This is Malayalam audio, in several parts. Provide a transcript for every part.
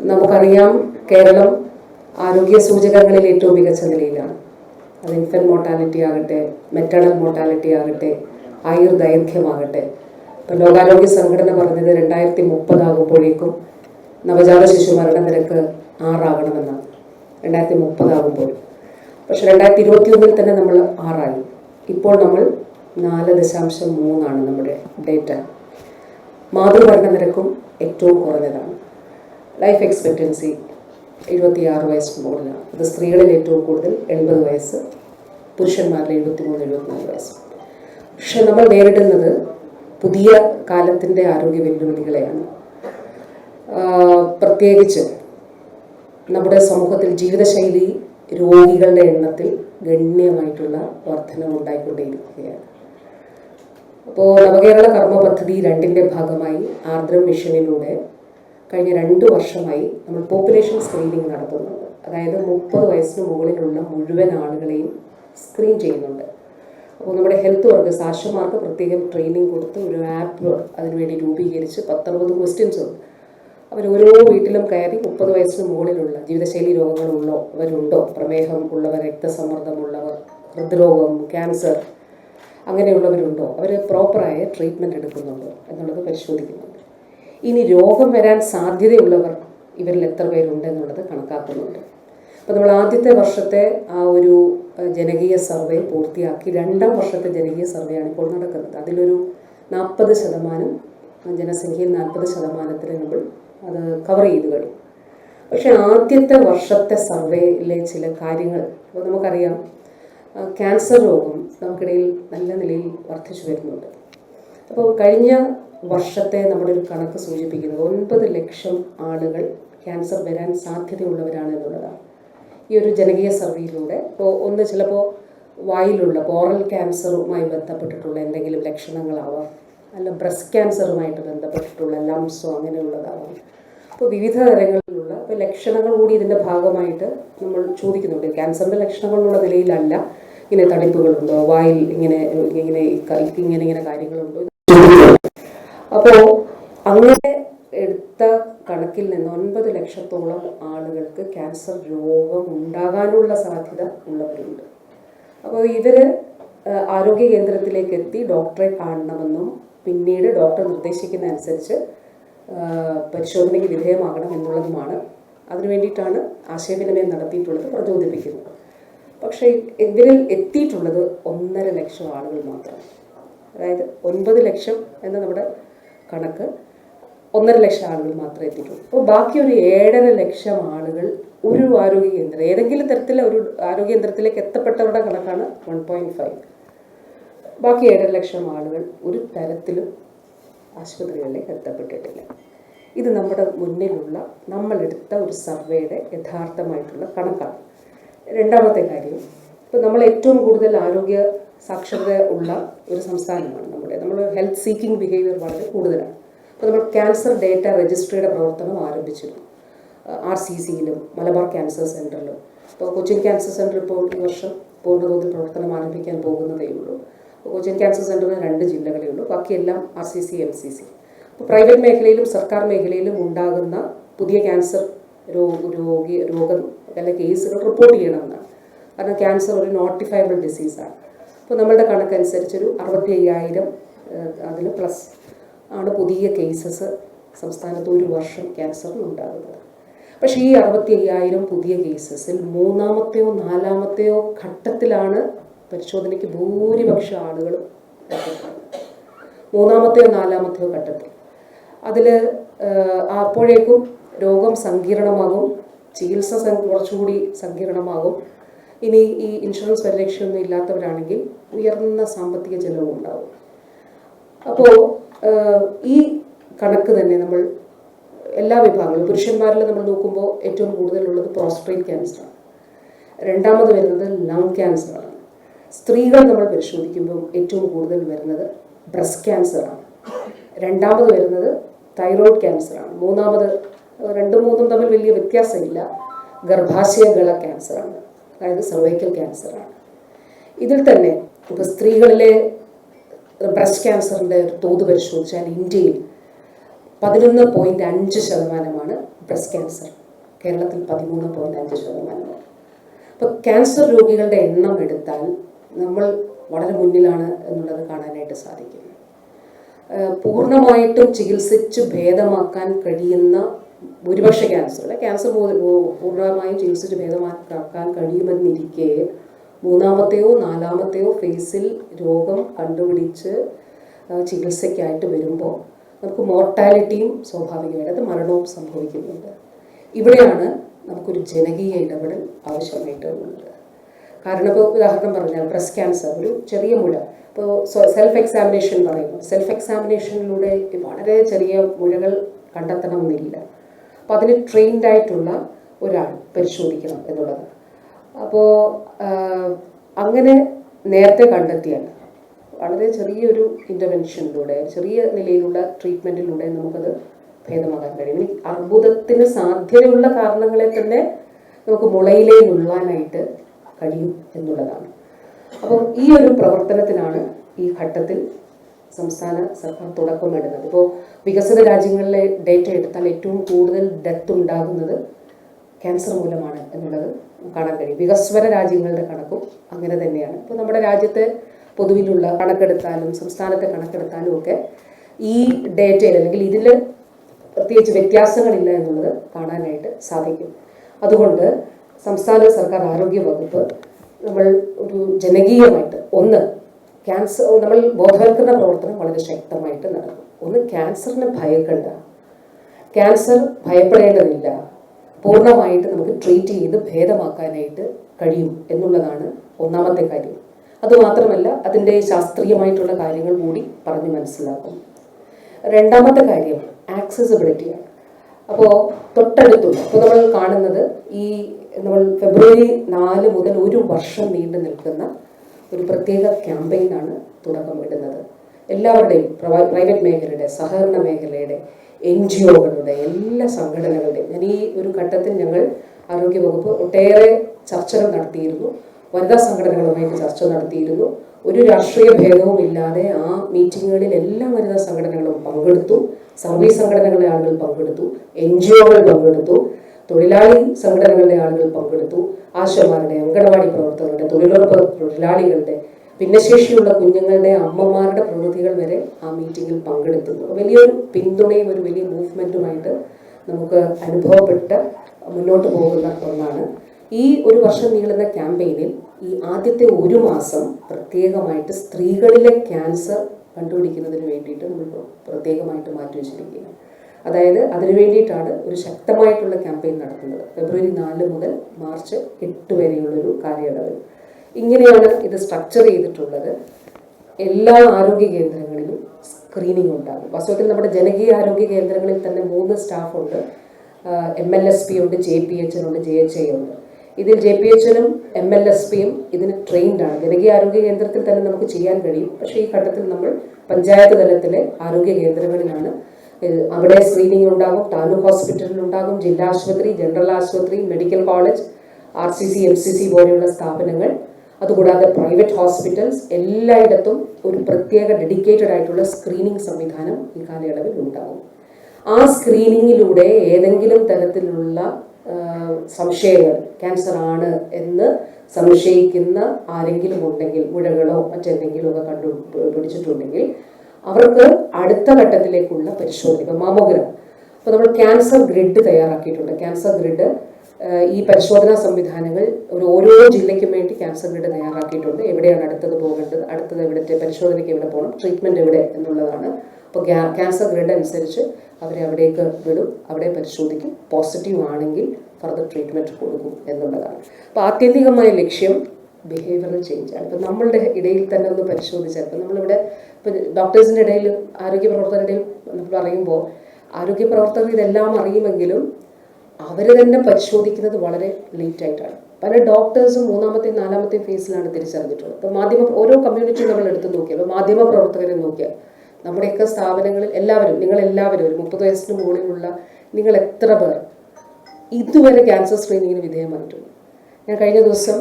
നമുക്കറിയാം കേരളം ആരോഗ്യ സൂചകങ്ങളിൽ ഏറ്റവും മികച്ച നിലയിലാണ്. അത് ഇൻഫന്റ് മോർട്ടാലിറ്റി ആകട്ടെ മെറ്റേണൽ മോർട്ടാലിറ്റി ആകട്ടെ ആയുർദൈർഘ്യമാകട്ടെ. ഇപ്പം ലോകാരോഗ്യ സംഘടന പറഞ്ഞത് രണ്ടായിരത്തി മുപ്പതാകുമ്പോഴേക്കും നവജാത ശിശു മരണ നിരക്ക് ആറാകണമെന്നാണ്. രണ്ടായിരത്തി മുപ്പതാകുമ്പോൾ പക്ഷെ രണ്ടായിരത്തി ഇരുപത്തി ഒന്നിൽ തന്നെ നമ്മൾ ആറായി. ഇപ്പോൾ നമ്മൾ നാല് ദശാംശം മൂന്നാണ് നമ്മുടെ ഡേറ്റ. മാതൃമരണ നിരക്കും ഏറ്റവും കുറഞ്ഞതാണ്. ലൈഫ് എക്സ്പെക്റ്റൻസി എഴുപത്തിയാറ് വയസ്സ് മുകളിലാണ്. അത് സ്ത്രീകളിൽ ഏറ്റവും കൂടുതൽ എൺപത് വയസ്സ് പുരുഷന്മാരിൽ എഴുപത്തി മൂന്ന് എഴുപത്തിനാല് വയസ്സ്. പക്ഷെ നമ്മൾ നേരിടുന്നത് പുതിയ കാലത്തിന്റെ ആരോഗ്യ വെല്ലുവിളികളെയാണ്. പ്രത്യേകിച്ച് നമ്മുടെ സമൂഹത്തിൽ ജീവിതശൈലി രോഗികളുടെ എണ്ണത്തിൽ ഗണ്യമായിട്ടുള്ള വർധനം ഉണ്ടായിക്കൊണ്ടേയിരിക്കുകയാണ്. അപ്പോൾ നവകേരള കർമ്മ പദ്ധതി രണ്ടിന്റെ ഭാഗമായി ആർദ്രം മിഷനിലൂടെ കഴിഞ്ഞ രണ്ട് വർഷമായി നമ്മൾ പോപ്പുലേഷൻ സ്ക്രീനിങ് നടത്തുന്നുണ്ട്. അതായത് മുപ്പത് വയസ്സിന് മുകളിലുള്ള മുഴുവൻ ആളുകളെയും സ്ക്രീൻ ചെയ്യുന്നുണ്ട്. അപ്പോൾ നമ്മുടെ ഹെൽത്ത് വർക്കേഴ്സ് ആശമാർക്ക് പ്രത്യേകം ട്രെയിനിങ് കൊടുത്ത് ഒരു ആപ്പ് അതിനുവേണ്ടി രൂപീകരിച്ച് പത്തൊമ്പത് ക്വസ്റ്റ്യൻസ് ഉണ്ട്. അവർ ഓരോ വീട്ടിലും കയറി മുപ്പത് വയസ്സിന് മുകളിലുള്ള ജീവിതശൈലി രോഗങ്ങളുള്ളോ അവരുണ്ടോ? പ്രമേഹം ഉള്ളവർ രക്തസമ്മർദ്ദമുള്ളവർ ഹൃദ്രോഗം ക്യാൻസർ അങ്ങനെയുള്ളവരുണ്ടോ? അവർ പ്രോപ്പറായ ട്രീറ്റ്മെന്റ് എടുക്കുന്നുണ്ടോ എന്നുള്ളത് പരിശോധിക്കുന്നുണ്ട്. ഇനി രോഗം വരാൻ സാധ്യതയുള്ളവർ ഇവരിൽ എത്ര പേരുണ്ട് എന്നുള്ളത് കണക്കാക്കുന്നുണ്ട്. അപ്പോൾ നമ്മൾ ആദ്യത്തെ വർഷത്തെ ആ ഒരു ജനകീയ സർവേ പൂർത്തിയാക്കി രണ്ടാം വർഷത്തെ ജനകീയ സർവേയാണ് ഇപ്പോൾ നടക്കുന്നത്. അതിലൊരു നാൽപ്പത് ശതമാനം ജനസംഖ്യയിൽ നാൽപ്പത് ശതമാനത്തിന് നമ്മൾ അത് കവർ ചെയ്ത് കഴിഞ്ഞു. പക്ഷേ ആദ്യത്തെ വർഷത്തെ സർവേയിലെ ചില കാര്യങ്ങൾ അപ്പോൾ നമുക്കറിയാം ക്യാൻസർ രോഗം നമുക്കിടയിൽ നല്ല നിലയിൽ വർദ്ധിച്ചു വരുന്നുണ്ട്. അപ്പോൾ കഴിഞ്ഞ വർഷത്തെ നമ്മുടെ ഒരു കണക്ക് സൂചിപ്പിക്കുന്നത് ഒൻപത് ലക്ഷം ആളുകൾ ക്യാൻസർ വരാൻ സാധ്യതയുള്ളവരാണ് എന്നുള്ളതാണ്. ഈ ഒരു ജനകീയ സർവേയിലൂടെ ഇപ്പോൾ ഒന്ന് ചിലപ്പോൾ വായിലുള്ള ഓറൽ ക്യാൻസറുമായി ബന്ധപ്പെട്ടിട്ടുള്ള എന്തെങ്കിലും ലക്ഷണങ്ങളാവാം അല്ല ബ്രസ്റ്റ് ക്യാൻസറുമായിട്ട് ബന്ധപ്പെട്ടിട്ടുള്ള ലംസോ അങ്ങനെയുള്ളതാവാം. അപ്പോൾ വിവിധ തരങ്ങളിലുള്ള ഇപ്പോൾ ലക്ഷണങ്ങൾ കൂടി ഇതിന്റെ ഭാഗമായിട്ട് നമ്മൾ ചോദിക്കുന്നുണ്ട്. ക്യാൻസറിന്റെ ലക്ഷണങ്ങൾ എന്നുള്ള നിലയിലല്ല ഇങ്ങനെ തടിപ്പുകളുണ്ടോ വായിൽ ഇങ്ങനെ ഇങ്ങനെ ഇങ്ങനെ ഇങ്ങനെ കാര്യങ്ങളുണ്ടോ അപ്പോൾ അങ്ങനെ എടുത്ത കണക്കിൽ നിന്ന് ഒൻപത് ലക്ഷത്തോളം ആളുകൾക്ക് ക്യാൻസർ രോഗം ഉണ്ടാകാനുള്ള സാധ്യത ഉള്ളവരുണ്ട്. അപ്പോൾ ഇവർ ആരോഗ്യ കേന്ദ്രത്തിലേക്ക് എത്തി ഡോക്ടറെ കാണണമെന്നും പിന്നീട് ഡോക്ടർ നിർദ്ദേശിക്കുന്ന അനുസരിച്ച് പരിശോധനയ്ക്ക് വിധേയമാകണം എന്നുള്ളതുമാണ്. അതിനു വേണ്ടിയിട്ടാണ് ആശയവിനിമയം നടത്തിയിട്ടുള്ളത് പ്രചോദിപ്പിക്കുന്നത്. പക്ഷേ ഇവരിൽ എത്തിയിട്ടുള്ളത് ഒന്നര ലക്ഷം ആളുകൾ മാത്രം. അതായത് ഒൻപത് ലക്ഷം എന്ന നമ്മുടെ കണക്ക് ഒന്നര ലക്ഷം ആളുകൾ മാത്രമേ എത്തിയിട്ടുള്ളൂ. അപ്പോൾ ബാക്കി ഒരു ഏഴര ലക്ഷം ആളുകൾ ഒരു ആരോഗ്യ കേന്ദ്രം ഏതെങ്കിലും തരത്തിലെ ഒരു ആരോഗ്യ കേന്ദ്രത്തിലേക്ക് എത്തപ്പെട്ടവരുടെ കണക്കാണ് വൺ പോയിന്റ് ഫൈവ് ബാക്കി ഏഴര ലക്ഷം ആളുകൾ ഒരു തരത്തിലും ആശുപത്രികളിലേക്ക് എത്തപ്പെട്ടിട്ടില്ല. ഇത് നമ്മുടെ മുന്നിലുള്ള നമ്മളെടുത്ത ഒരു സർവേയുടെ യഥാർത്ഥമായിട്ടുള്ള കണക്കാണ്. രണ്ടാമത്തെ കാര്യം ഇപ്പോൾ നമ്മൾ ഏറ്റവും കൂടുതൽ ആരോഗ്യ സാക്ഷരത ഉള്ള ഒരു സംസ്ഥാനമാണ് ഹെൽത്ത് സീക്കിംഗ് ബിഹേവിയർ വളരെ കൂടുതലാണ്. അപ്പോൾ നമ്മൾ ക്യാൻസർ ഡേറ്റ രജിസ്ട്രിയുടെ പ്രവർത്തനം ആരംഭിച്ചിരുന്നു. ആർ സി സിയിലും മലബാർ ക്യാൻസർ സെന്ററിലും അപ്പോൾ കൊച്ചിൻ ക്യാൻസർ സെന്റർ ഇപ്പോൾ ഈ വർഷം പൂർണതോതിൽ പ്രവർത്തനം ആരംഭിക്കാൻ പോകുന്നതേ ഉള്ളൂ. അപ്പോൾ കൊച്ചിൻ ക്യാൻസർ സെന്ററിന് രണ്ട് ജില്ലകളേ ഉള്ളൂ. ബാക്കിയെല്ലാം R C C M C C അപ്പോൾ പ്രൈവറ്റ് മേഖലയിലും സർക്കാർ മേഖലയിലും ഉണ്ടാകുന്ന പുതിയ ക്യാൻസർ രോഗ രോഗി രോഗം അല്ലെ കേസുകൾ റിപ്പോർട്ട് ചെയ്യണമെന്നാണ്. കാരണം ക്യാൻസർ ഒരു നോട്ടിഫയബിൾ ഡിസീസാണ് അപ്പോൾ നമ്മളുടെ കണക്കനുസരിച്ചൊരു അറുപത്തി അയ്യായിരം അതിൽ പ്ലസ് ആണ് പുതിയ കേസസ് സംസ്ഥാനത്ത് ഒരു വർഷം ക്യാൻസറിന് ഉണ്ടാകുന്നത്. പക്ഷേ ഈ അറുപത്തി അയ്യായിരം പുതിയ കേസസിൽ മൂന്നാമത്തെയോ നാലാമത്തെയോ ഘട്ടത്തിലാണ് പരിശോധനയ്ക്ക് ഭൂരിപക്ഷം ആളുകളും മൂന്നാമത്തെയോ നാലാമത്തെയോ ഘട്ടത്തിൽ. അതിൽ അപ്പോഴേക്കും രോഗം സങ്കീർണമാകും ചികിത്സ കുറച്ചുകൂടി സങ്കീർണമാകും. ഇനി ഈ ഇൻഷുറൻസ് പരിരക്ഷയൊന്നും ഇല്ലാത്തവരാണെങ്കിൽ ഉയർന്ന സാമ്പത്തിക ചെലവും ഉണ്ടാവും. അപ്പോൾ ഈ കണക്ക് തന്നെ നമ്മൾ എല്ലാ വിഭാഗങ്ങളും പുരുഷന്മാരിൽ നമ്മൾ നോക്കുമ്പോൾ ഏറ്റവും കൂടുതലുള്ളത് പ്രോസ്ട്രേറ്റ് ക്യാൻസറാണ് രണ്ടാമത് വരുന്നത് ലങ് ക്യാൻസറാണ് സ്ത്രീകൾ നമ്മൾ പരിശോധിക്കുമ്പോൾ ഏറ്റവും കൂടുതൽ വരുന്നത് ബ്രസ്റ്റ് ക്യാൻസറാണ് രണ്ടാമത് വരുന്നത് തൈറോയ്ഡ് ക്യാൻസറാണ് മൂന്നാമത് രണ്ടും മൂന്നും തമ്മിൽ വലിയ വ്യത്യാസമില്ല. ഗർഭാശയഗള ക്യാൻസറാണ് അതായത് സർവൈക്കൽ ക്യാൻസറാണ് ഇതിൽ തന്നെ ഇപ്പോൾ സ്ത്രീകളിലെ ബ്രസ്റ്റ് ക്യാൻസറിന്റെ തോത് പരിശോധിച്ചാൽ ഇന്ത്യയിൽ പതിനൊന്ന് പോയിന്റ് അഞ്ച് ശതമാനമാണ് ബ്രസ്റ്റ് ക്യാൻസർ കേരളത്തിൽ പതിമൂന്ന് പോയിന്റ് അഞ്ച് ശതമാനമാണ്. അപ്പോൾ ക്യാൻസർ രോഗികളുടെ എണ്ണം എടുത്താൽ നമ്മൾ വളരെ മുന്നിലാണ് എന്നുള്ളത് കാണാനായിട്ട് സാധിക്കും. പൂർണമായിട്ടും ചികിത്സിച്ച് ഭേദമാക്കാൻ കഴിയുന്ന ഭൂരിപക്ഷ ക്യാൻസർ ക്യാൻസർ പൂർണമായും ചികിത്സിച്ച് ഭേദമാക്കാൻ കഴിയുമെന്നിരിക്കെ മൂന്നാമത്തെയോ നാലാമത്തെയോ ഫേസിൽ രോഗം കണ്ടുപിടിച്ച് ചികിത്സയ്ക്കായിട്ട് വരുമ്പോൾ നമുക്ക് മോർട്ടാലിറ്റിയും സ്വാഭാവികമായിട്ട് മരണവും സംഭവിക്കുന്നുണ്ട്. ഇവിടെയാണ് നമുക്കൊരു ജനകീയ ഇടപെടൽ ആവശ്യമായിട്ട് വരുന്നത് കാരണം ഇപ്പോൾ ഉദാഹരണം പറഞ്ഞാൽ ബ്രസ്റ്റ് ക്യാൻസർ ഒരു ചെറിയ മുഴ. ഇപ്പോൾ സെൽഫ് എക്സാമിനേഷൻ പറയുമ്പോൾ സെൽഫ് എക്സാമിനേഷനിലൂടെ വളരെ ചെറിയ മുഴകൾ കണ്ടെത്തണമെന്നില്ല. അപ്പോൾ അതിന് ട്രെയിൻഡ് ആയിട്ടുള്ള ഒരാൾ പരിശോധിക്കണം എന്നുള്ളത് അപ്പോൾ അങ്ങനെ നേരത്തെ കണ്ടെത്തിയാൽ വളരെ ചെറിയൊരു ഇന്റർവെൻഷനിലൂടെ ചെറിയ നിലയിലുള്ള ട്രീറ്റ്മെന്റിലൂടെ നമുക്കത് ഭേദമാക്കാൻ കഴിയും. ഇനി അർബുദത്തിന് സാധ്യതയുള്ള കാരണങ്ങളെ തന്നെ നമുക്ക് മുളയിലേ നുള്ളാനായിട്ട് കഴിയും എന്നുള്ളതാണ്. അപ്പം ഈ ഒരു പ്രവർത്തനത്തിനാണ് ഈ ഘട്ടത്തിൽ സംസ്ഥാന സർക്കാർ തുടക്കമിടുന്നത് ഇപ്പോൾ വികസിത രാജ്യങ്ങളിലെ ഡേറ്റ എടുത്താൽ ഏറ്റവും കൂടുതൽ ഡെത്ത് ഉണ്ടാകുന്നത് ക്യാൻസർ മൂലമാണ് എന്നുള്ളത് കാണാൻ കഴിയും. വികസ്വര രാജ്യങ്ങളുടെ കണക്കും അങ്ങനെ തന്നെയാണ്. ഇപ്പോൾ നമ്മുടെ രാജ്യത്തെ പൊതുവിലുള്ള കണക്കെടുത്താലും സംസ്ഥാനത്തെ കണക്കെടുത്താലും ഒക്കെ ഈ ഡേറ്റയിൽ അല്ലെങ്കിൽ ഇതിൽ പ്രത്യേകിച്ച് വ്യത്യാസങ്ങളില്ല എന്നുള്ളത് കാണാനായിട്ട് സാധിക്കും. അതുകൊണ്ട് സംസ്ഥാന സർക്കാർ ആരോഗ്യ വകുപ്പ് നമ്മൾ ഒരു ജനകീയമായിട്ട് ഒന്ന് ക്യാൻസർ നമ്മൾ ബോധവൽക്കരണ പ്രവർത്തനം വളരെ ശക്തമായിട്ട് നടക്കും ഒന്ന് ക്യാൻസറിനെ ഭയക്കണ്ട. ക്യാൻസർ ഭയപ്പെടേണ്ടതില്ല. പൂർണമായിട്ട് നമുക്ക് ട്രീറ്റ് ചെയ്ത് ഭേദമാക്കാനായിട്ട് കഴിയും എന്നുള്ളതാണ് ഒന്നാമത്തെ കാര്യം. അതുമാത്രമല്ല അതിന്റെ ശാസ്ത്രീയമായിട്ടുള്ള കാര്യങ്ങൾ കൂടി പറഞ്ഞ് മനസ്സിലാക്കും. രണ്ടാമത്തെ കാര്യം ആക്സസിബിലിറ്റിയാണ് അപ്പോൾ തൊട്ടടുത്തുള്ള അപ്പോൾ നമ്മൾ കാണുന്നത് ഈ നമ്മൾ ഫെബ്രുവരി നാല് മുതൽ ഒരു വർഷം നീണ്ടു നിൽക്കുന്ന ഒരു പ്രത്യേക ക്യാമ്പയിനാണ് തുടക്കമിടുന്നത് എല്ലാവരുടെയും പ്രൈ- പ്രൈവറ്റ് മേഖലയുടെ സഹകരണ മേഖലയുടെ എൻ ജി ഒകളുടെ എല്ലാ സംഘടനകളുടെയും. ഞാൻ ഈ ഒരു ഘട്ടത്തിൽ ഞങ്ങൾ ആരോഗ്യവകുപ്പ് ഒട്ടേറെ ചർച്ചകൾ നടത്തിയിരുന്നു. വനിതാ സംഘടനകളുമായിട്ട് ചർച്ച നടത്തിയിരുന്നു. ഒരു രാഷ്ട്രീയ ഭേദവും ഇല്ലാതെ ആ മീറ്റിങ്ങുകളിൽ എല്ലാ വനിതാ സംഘടനകളും പങ്കെടുത്തു. സർവീസ് സംഘടനകളുടെ ആളുകൾ പങ്കെടുത്തു. എൻ ജി ഒകൾ പങ്കെടുത്തു. തൊഴിലാളി സംഘടനകളുടെ ആളുകൾ പങ്കെടുത്തു. ആശമാരുടെ അംഗനവാടി പ്രവർത്തകരുടെ തൊഴിലുറപ്പ് തൊഴിലാളികളുടെ ഭിന്നശേഷിയുള്ള കുഞ്ഞുങ്ങളുടെ അമ്മമാരുടെ പ്രതിനിധികൾ വരെ ആ മീറ്റിങ്ങിൽ പങ്കെടുത്തുന്നു വലിയൊരു പിന്തുണയും ഒരു വലിയ മൂവ്മെന്റുമായിട്ട് നമുക്ക് അനുഭവപ്പെട്ട് മുന്നോട്ട് പോകുന്ന ഒന്നാണ്. ഈ ഒരു വർഷം നീളുന്ന ക്യാമ്പയിനിൽ ഈ ആദ്യത്തെ ഒരു മാസം പ്രത്യേകമായിട്ട് സ്ത്രീകളിലെ ക്യാൻസർ കണ്ടുപിടിക്കുന്നതിന് വേണ്ടിയിട്ട് നമ്മൾ പ്രത്യേകമായിട്ട് മാറ്റി വെച്ചിരിക്കുകയാണ്. അതായത് അതിനു വേണ്ടിയിട്ടാണ് ഒരു ശക്തമായിട്ടുള്ള ക്യാമ്പയിൻ നടത്തുന്നത്. ഫെബ്രുവരി നാല് മുതൽ മാർച്ച് എട്ട് വരെയുള്ളൊരു കാലയളവിൽ. ഇങ്ങനെയാണ് ഇത് സ്ട്രക്ചർ ചെയ്തിട്ടുള്ളത്. എല്ലാ ആരോഗ്യ കേന്ദ്രങ്ങളിലും സ്ക്രീനിങ് ഉണ്ടാകും. വാസ്തവത്തിൽ നമ്മുടെ ജനകീയ ആരോഗ്യ കേന്ദ്രങ്ങളിൽ തന്നെ മൂന്ന് സ്റ്റാഫുണ്ട് എം എൽ എസ് പി ഉണ്ട് ജെ പി എച്ച് ഉണ്ട് ജെ എച്ച് ഐ ഉണ്ട്. ഇതിൽ ജെ പി എച്ചിനും എം എൽ എസ് പിയും ഇതിന് ട്രെയിൻഡ് ആണ്. ജനകീയ ആരോഗ്യ കേന്ദ്രത്തിൽ തന്നെ നമുക്ക് ചെയ്യാൻ കഴിയും. പക്ഷേ ഈ ഘട്ടത്തിൽ നമ്മൾ പഞ്ചായത്ത് തലത്തിലെ ആരോഗ്യ കേന്ദ്രങ്ങളിലാണ്. അവിടെ സ്ക്രീനിങ് ഉണ്ടാകും. താലൂക്ക് ഹോസ്പിറ്റലിൽ ഉണ്ടാകും. ജില്ലാ ആശുപത്രി ജനറൽ ആശുപത്രി medical college R C C M C C പോലെയുള്ള സ്ഥാപനങ്ങൾ അതുകൂടാതെ പ്രൈവറ്റ് ഹോസ്പിറ്റൽസ് എല്ലായിടത്തും ഒരു പ്രത്യേക ഡെഡിക്കേറ്റഡ് ആയിട്ടുള്ള സ്ക്രീനിങ് സംവിധാനം ഈ കാലയളവിൽ ഉണ്ടാകും. ആ സ്ക്രീനിങ്ങിലൂടെ ഏതെങ്കിലും തരത്തിലുള്ള സംശയങ്ങൾ ക്യാൻസർ ആണ് എന്ന് സംശയിക്കുന്ന ആരെങ്കിലും ഉണ്ടെങ്കിൽ മുഴകളോ മറ്റെന്തെങ്കിലും ഒക്കെ കണ്ടു പിടിച്ചിട്ടുണ്ടെങ്കിൽ അവർക്ക് അടുത്ത ഘട്ടത്തിലേക്കുള്ള പരിശോധന മാമോഗ്രാം അപ്പോൾ നമ്മൾ ക്യാൻസർ ഗ്രിഡ് തയ്യാറാക്കിയിട്ടുണ്ട്. ക്യാൻസർ ഗ്രിഡ് ഈ പരിശോധനാ സംവിധാനങ്ങൾ ഒരു ഓരോ ജില്ലയ്ക്കും വേണ്ടി ക്യാൻസർ ഗ്രിഡ് തയ്യാറാക്കിയിട്ടുണ്ട്. എവിടെയാണ് അടുത്തത് പോകേണ്ടത്? അടുത്തത് എവിടത്തെ? പരിശോധനയ്ക്ക് എവിടെ പോകണം? ട്രീറ്റ്മെന്റ് എവിടെ എന്നുള്ളതാണ്. അപ്പോൾ ക്യാൻസർ ഗ്രിഡ് അനുസരിച്ച് അവരെ അവിടേക്ക് വിടും. അവിടെ പരിശോധിക്കും. പോസിറ്റീവ് ആണെങ്കിൽ ഫർദർ ട്രീറ്റ്മെന്റ് കൊടുക്കും എന്നുള്ളതാണ്. അപ്പോൾ ആത്യന്തികമായ ലക്ഷ്യം ബിഹേവിയറൽ ആണ്. ഇപ്പം നമ്മളുടെ ഇടയിൽ തന്നെ ഒന്ന് പരിശോധിച്ചാൽ ഇപ്പം നമ്മളിവിടെ ഇപ്പം ഡോക്ടേഴ്സിന്റെ ഇടയിൽ ആരോഗ്യ പ്രവർത്തകരുടെ നമ്മൾ പറയുമ്പോൾ ആരോഗ്യ പ്രവർത്തകർ ഇതെല്ലാം അറിയുമെങ്കിലും അവർ തന്നെ പരിശോധിക്കുന്നത് വളരെ ലേറ്റ് ആയിട്ടാണ്. പല ഡോക്ടേഴ്സും മൂന്നാമത്തെയും നാലാമത്തെയും ഫേസിലാണ് തിരിച്ചറിഞ്ഞിട്ടുള്ളത്. ഇപ്പോൾ മാധ്യമ ഓരോ കമ്മ്യൂണിറ്റി നമ്മൾ എടുത്ത് നോക്കിയാൽ മാധ്യമ പ്രവർത്തകരെ നോക്കിയാൽ നമ്മുടെയൊക്കെ സ്ഥാപനങ്ങളിൽ എല്ലാവരും നിങ്ങൾ എല്ലാവരും ഒരു മുപ്പത് വയസ്സിന് മുകളിലുള്ള നിങ്ങൾ എത്ര പേർ ഇതുവരെ ക്യാൻസർ സ്ക്രീനിങ്ങിന് വിധേയമായിട്ടുണ്ട് ഞാൻ കഴിഞ്ഞ ദിവസം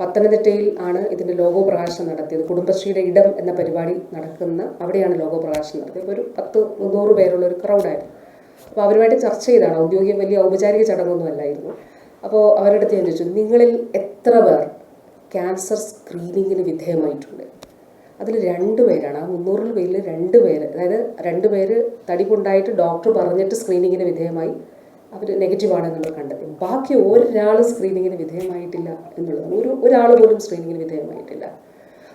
പത്തനംതിട്ടയിൽ ആണ് ഇതിന്റെ ലോഗോ പ്രകാശനം നടത്തിയത്. കുടുംബശ്രീയുടെ ഇടം എന്ന പരിപാടി നടക്കുന്ന അവിടെയാണ് ലോഗോ പ്രകാശനം നടത്തിയത്. ഒരു പത്ത് മുന്നൂറ് പേരുള്ള ഒരു ക്രൗഡായിരുന്നു അപ്പോൾ അവരുമായിട്ട് ചർച്ച ചെയ്താണ്. ഔദ്യോഗിക വലിയ ഔപചാരിക ചടങ്ങൊന്നും അല്ലായിരുന്നു. അപ്പോൾ അവരുടെ അടുത്ത് ഞാൻ ചോദിച്ചു നിങ്ങളിൽ എത്ര പേർ ക്യാൻസർ സ്ക്രീനിങ്ങിന് വിധേയമായിട്ടുണ്ട്? അതിൽ രണ്ട് പേരാണ്. ആ മുന്നൂറിൽ പേരിൽ രണ്ട് പേര് അതായത് രണ്ട് പേര് തടിപ്പുണ്ടായിട്ട് ഡോക്ടർ പറഞ്ഞിട്ട് സ്ക്രീനിങ്ങിന് വിധേയമായി. അവർ നെഗറ്റീവ് ആണെന്നുള്ളത് കണ്ടെത്തി. ബാക്കി ഒരാൾ സ്ക്രീനിങ്ങിന് വിധേയമായിട്ടില്ല എന്നുള്ളത്. ഒരു ഒരാൾ പോലും സ്ക്രീനിങ്ങിന് വിധേയമായിട്ടില്ല.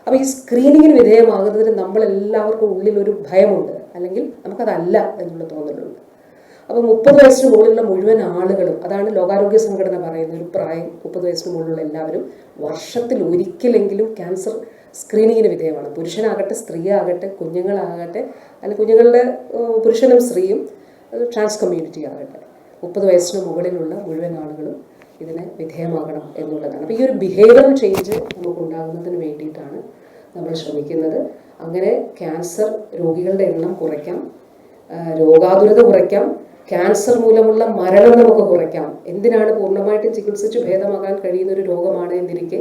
അപ്പോൾ ഈ സ്ക്രീനിങ്ങിന് വിധേയമാകുന്നതിന് നമ്മളെല്ലാവർക്കും ഉള്ളിൽ ഒരു ഭയമുണ്ട്. അല്ലെങ്കിൽ നമുക്കതല്ല എന്നുള്ള തോന്നലുണ്ട്. അപ്പോൾ മുപ്പത് വയസ്സിന് മുകളിലുള്ള മുഴുവൻ ആളുകളും അതാണ് ലോകാരോഗ്യ സംഘടന പറയുന്ന ഒരു പ്രായം മുപ്പത് വയസ്സിന് മുകളിലുള്ള എല്ലാവരും വർഷത്തിൽ ഒരിക്കലെങ്കിലും ക്യാൻസർ സ്ക്രീനിങ്ങിന് വിധേയമാണ്. പുരുഷനാകട്ടെ സ്ത്രീയാകട്ടെ കുഞ്ഞുങ്ങളാകട്ടെ അല്ലെങ്കിൽ കുഞ്ഞുങ്ങളുടെ പുരുഷനും സ്ത്രീയും ട്രാൻസ് കമ്മ്യൂണിറ്റി ആകട്ടെ മുപ്പത് വയസ്സിന് മുകളിലുള്ള മുഴുവൻ ആളുകളും ഇതിനെ വിധേയമാകണം എന്നുള്ളതാണ്. അപ്പോൾ ഈ ഒരു ബിഹേവിയർ ചേഞ്ച് നമുക്ക് ഉണ്ടാകുന്നതിന് വേണ്ടിയിട്ടാണ് നമ്മൾ ശ്രമിക്കുന്നത്. അങ്ങനെ ക്യാൻസർ രോഗികളുടെ എണ്ണം കുറയ്ക്കാം രോഗാതുരത കുറയ്ക്കാം ക്യാൻസർ മൂലമുള്ള മരണം നമുക്ക് കുറയ്ക്കാം. എന്തിനാണ് പൂർണമായിട്ടും ചികിത്സിച്ച് ഭേദമാകാൻ കഴിയുന്ന ഒരു രോഗമാണ് എന്നിരിക്കെ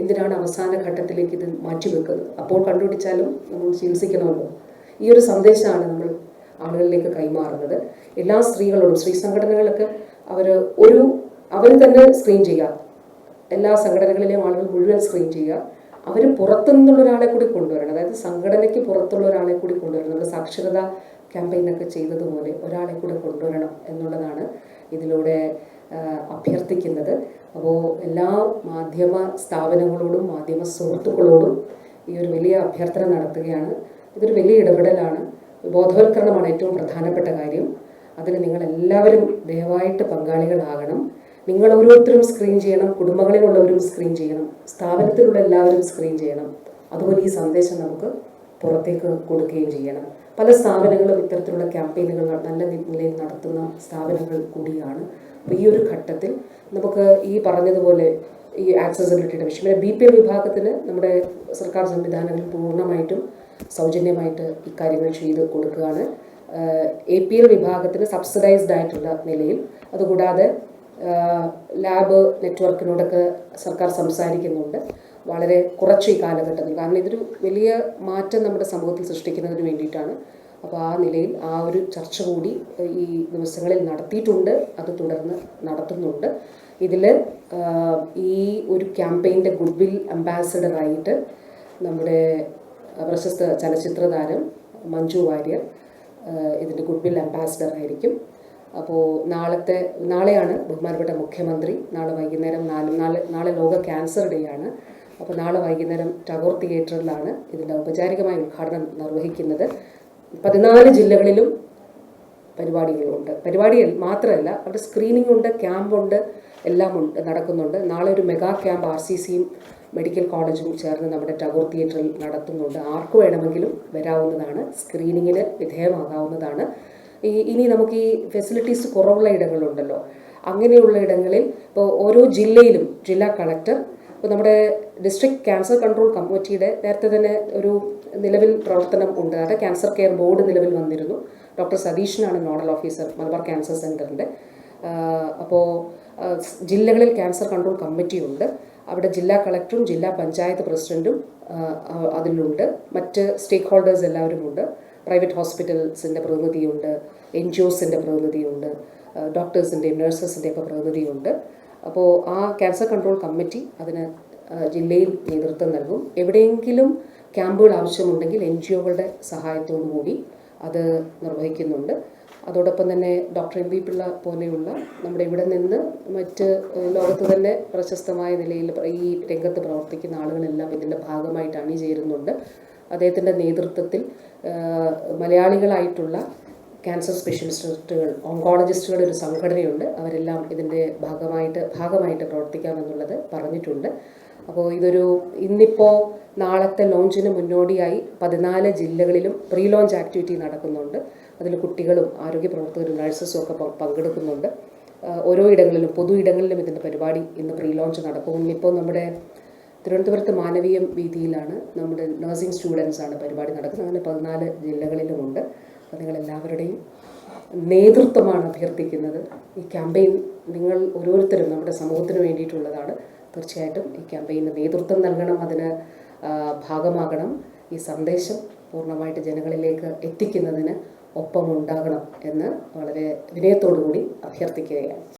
എന്തിനാണ് അവസാന ഘട്ടത്തിലേക്ക് ഇത് മാറ്റിവെക്കുന്നത്? അപ്പോൾ കണ്ടുപിടിച്ചാലും നമ്മൾ ചികിത്സിക്കണമല്ലോ. ഈ ഒരു സന്ദേശമാണ് നമ്മൾ ആളുകളിലേക്ക് കൈമാറുന്നത്. എല്ലാ സ്ത്രീകളോടും സ്ത്രീ സംഘടനകളൊക്കെ അവർ ഒരു അവർ തന്നെ സ്ക്രീൻ ചെയ്യുക. എല്ലാ സംഘടനകളിലെയും ആളുകൾ മുഴുവൻ സ്ക്രീൻ ചെയ്യുക. അവർ പുറത്തുനിന്നുള്ള ഒരാളെ കൂടി കൊണ്ടുവരണം. അതായത് സംഘടനയ്ക്ക് പുറത്തുള്ള ഒരാളെ കൂടി കൊണ്ടുവരണം. നമ്മുടെ സാക്ഷരത ക്യാമ്പയിനൊക്കെ ചെയ്തതുപോലെ ഒരാളെ കൂടെ കൊണ്ടുവരണം എന്നുള്ളതാണ് ഇതിലൂടെ അഭ്യർത്ഥിക്കുന്നത്. അപ്പോൾ എല്ലാ മാധ്യമ സ്ഥാപനങ്ങളോടും മാധ്യമ സുഹൃത്തുക്കളോടും ഈ ഒരു വലിയ അഭ്യർത്ഥന നടത്തുകയാണ്. ഇതൊരു വലിയ ഇടപെടലാണ്. ബോധവൽക്കരണമാണ് ഏറ്റവും പ്രധാനപ്പെട്ട കാര്യം. അതിൽ നിങ്ങൾ എല്ലാവരും ദയവായിട്ട് പങ്കാളികളാകണം. നിങ്ങൾ ഓരോരുത്തരും സ്ക്രീൻ ചെയ്യണം കുടുംബങ്ങളിലുള്ളവരും സ്ക്രീൻ ചെയ്യണം സ്ഥാപനത്തിലുള്ള എല്ലാവരും സ്ക്രീൻ ചെയ്യണം. അതുപോലെ ഈ സന്ദേശം നമുക്ക് പുറത്തേക്ക് കൊടുക്കുകയും ചെയ്യണം. പല സ്ഥാപനങ്ങളും ഇത്തരത്തിലുള്ള ക്യാമ്പയിനുകൾ നല്ല നിലയിൽ നടത്തുന്ന സ്ഥാപനങ്ങൾ കൂടിയാണ്. അപ്പോൾ ഈ ഒരു ഘട്ടത്തിൽ നമുക്ക് ഈ പറഞ്ഞതുപോലെ ഈ ആക്സസിബിലിറ്റിയുടെ വിഷയം. പിന്നെ ബി പി എൽ വിഭാഗത്തിന് നമ്മുടെ സർക്കാർ സംവിധാനങ്ങൾ പൂർണമായിട്ടും സൗജന്യമായിട്ട് ഇക്കാര്യങ്ങൾ ചെയ്ത് കൊടുക്കുകയാണ്. എ പി എൽ വിഭാഗത്തിന് സബ്സിഡൈസ്ഡ് ആയിട്ടുള്ള നിലയിൽ. അതുകൂടാതെ ലാബ് നെറ്റ്വർക്കിനോടൊക്കെ സർക്കാർ സംസാരിക്കുന്നുണ്ട്. വളരെ കുറച്ച് ഈ കാലഘട്ടത്തിൽ. കാരണം ഇതൊരു വലിയ മാറ്റം നമ്മുടെ സമൂഹത്തിൽ സൃഷ്ടിക്കുന്നതിന് വേണ്ടിയിട്ടാണ്. അപ്പോൾ ആ നിലയിൽ ആ ഒരു ചർച്ച കൂടി ഈ ദിവസങ്ങളിൽ നടത്തിയിട്ടുണ്ട്. അത് തുടർന്ന് നടത്തുന്നുണ്ട്. ഇതിൽ ഈ ഒരു ക്യാമ്പയിന്റെ ഗുഡ്വിൽ അംബാസഡറായിട്ട് നമ്മുടെ പ്രശസ്ത ചലച്ചിത്ര താരം മഞ്ജു വാര്യർ ഇതിന്റെ ഗുഡ് വിൽ അംബാസഡർ ആയിരിക്കും അപ്പോൾ നാളത്തെ നാളെയാണ് ബഹുമാനപ്പെട്ട മുഖ്യമന്ത്രി നാളെ വൈകുന്നേരം നാല് നാളെ നാളെ ലോക ക്യാൻസർ ഡേ ആണ് അപ്പോൾ നാളെ വൈകുന്നേരം ടാഗോർ തിയേറ്ററിലാണ് ഇതിന്റെ ഔപചാരികമായ ഉദ്ഘാടനം നിർവഹിക്കുന്നത്. പതിനാല് ജില്ലകളിലും പരിപാടികളുണ്ട്. പരിപാടികൾ മാത്രമല്ല അവിടെ സ്ക്രീനിംഗ് ഉണ്ട് ക്യാമ്പുണ്ട് എല്ലാം ഉണ്ട് നടക്കുന്നുണ്ട്. നാളെ ഒരു മെഗാ ക്യാമ്പ് ആർ സി സിയും മെഡിക്കൽ കോളേജും ചേർന്ന് നമ്മുടെ ടഗോർ തിയേറ്ററിൽ നടത്തുന്നുണ്ട്. ആർക്ക് വേണമെങ്കിലും വരാവുന്നതാണ് സ്ക്രീനിങ്ങിന് വിധേയമാകാവുന്നതാണ്. ഈ ഇനി നമുക്ക് ഈ ഫെസിലിറ്റീസ് കുറവുള്ള ഇടങ്ങളുണ്ടല്ലോ. അങ്ങനെയുള്ള ഇടങ്ങളിൽ ഇപ്പോൾ ഓരോ ജില്ലയിലും ജില്ലാ കളക്ടർ ഇപ്പോൾ നമ്മുടെ ഡിസ്ട്രിക്ട് ക്യാൻസർ കൺട്രോൾ കമ്മിറ്റിയുടെ നേരത്തെ തന്നെ ഒരു നിലവിൽ പ്രവർത്തനം ഉണ്ട്. അതായത് ക്യാൻസർ കെയർ ബോർഡ് നിലവിൽ വന്നിരുന്നു. ഡോക്ടർ സതീഷിനാണ് നോഡൽ ഓഫീസർ മലബാർ ക്യാൻസർ സെന്ററിന്റെ അപ്പോൾ ജില്ലകളിൽ ക്യാൻസർ കൺട്രോൾ കമ്മിറ്റിയുണ്ട് അവിടെ ജില്ലാ കളക്ടറും ജില്ലാ പഞ്ചായത്ത് പ്രസിഡന്റും അതിലുണ്ട്. മറ്റ് സ്റ്റേക്ക് ഹോൾഡേഴ്സ് എല്ലാവരുമുണ്ട് പ്രൈവറ്റ് ഹോസ്പിറ്റൽസിന്റെ പ്രതിനിധിയുണ്ട് എൻ ജി ഒസിന്റെ പ്രതിനിധിയുണ്ട് ഡോക്ടേഴ്സിന്റെയും നഴ്സസിന്റെയൊക്കെ പ്രതിനിധിയുണ്ട്. അപ്പോൾ ആ ക്യാൻസർ കൺട്രോൾ കമ്മിറ്റി അതിന് ജില്ലയിൽ നേതൃത്വം നൽകും. എവിടെയെങ്കിലും ക്യാമ്പുകൾ ആവശ്യമുണ്ടെങ്കിൽ എൻ ജി ഒകളുടെ സഹായത്തോടു കൂടി അത് നിർവഹിക്കുന്നുണ്ട്. അതോടൊപ്പം തന്നെ ഡോക്ടർ എം വി പിള്ള പോലെയുള്ള നമ്മുടെ ഇവിടെ നിന്ന് മറ്റ് ലോകത്ത് തന്നെ പ്രശസ്തമായ നിലയിൽ ഈ രംഗത്ത് പ്രവർത്തിക്കുന്ന ആളുകളെല്ലാം ഇതിന്റെ ഭാഗമായിട്ട് അണിചേരുന്നുണ്ട് അദ്ദേഹത്തിന്റെ നേതൃത്വത്തിൽ മലയാളികളായിട്ടുള്ള ക്യാൻസർ സ്പെഷ്യലിസ്റ്റുകൾ ഓങ്കോളജിസ്റ്റുകളുടെ ഒരു സംഘടനയുണ്ട്. അവരെല്ലാം ഇതിന്റെ ഭാഗമായിട്ട് ഭാഗമായിട്ട് പ്രവർത്തിക്കാമെന്നുള്ളത് പറഞ്ഞിട്ടുണ്ട്. അപ്പോൾ ഇതൊരു ഇന്നിപ്പോൾ നാളത്തെ ലോഞ്ചിന് മുന്നോടിയായി പതിനാല് ജില്ലകളിലും പ്രീ ലോഞ്ച് ആക്ടിവിറ്റി നടക്കുന്നുണ്ട്. അതിൽ കുട്ടികളും ആരോഗ്യ പ്രവർത്തകരും നഴ്സസും ഒക്കെ പങ്കെടുക്കുന്നുണ്ട്. ഓരോ ഇടങ്ങളിലും പൊതു ഇടങ്ങളിലും ഇതിന്റെ പരിപാടി ഇന്ന് പ്രീ ലോഞ്ച് നടക്കും. ഇന്നിപ്പോൾ നമ്മുടെ തിരുവനന്തപുരത്ത് മാനവീയം വീതിയിലാണ് നമ്മുടെ നഴ്സിംഗ് സ്റ്റുഡൻസ് ആണ് പരിപാടി നടക്കുന്നത്. അങ്ങനെ പതിനാല് ജില്ലകളിലുമുണ്ട് അപ്പോൾ നിങ്ങളെല്ലാവരുടെയും നേതൃത്വമാണ് അഭ്യർത്ഥിക്കുന്നത്. ഈ ക്യാമ്പയിൻ നിങ്ങൾ ഓരോരുത്തരും നമ്മുടെ സമൂഹത്തിന് വേണ്ടിയിട്ടുള്ളതാണ്. തീർച്ചയായിട്ടും ഈ ക്യാമ്പയിന് നേതൃത്വം നൽകണം. അതിന് ഭാഗമാകണം. ഈ സന്ദേശം പൂർണമായിട്ട് ജനങ്ങളിലേക്ക് എത്തിക്കുന്നതിന് ഒപ്പമുണ്ടാകണം എന്ന് വളരെ വിനയത്തോടു കൂടി അഭ്യർത്ഥിക്കുകയാണ്.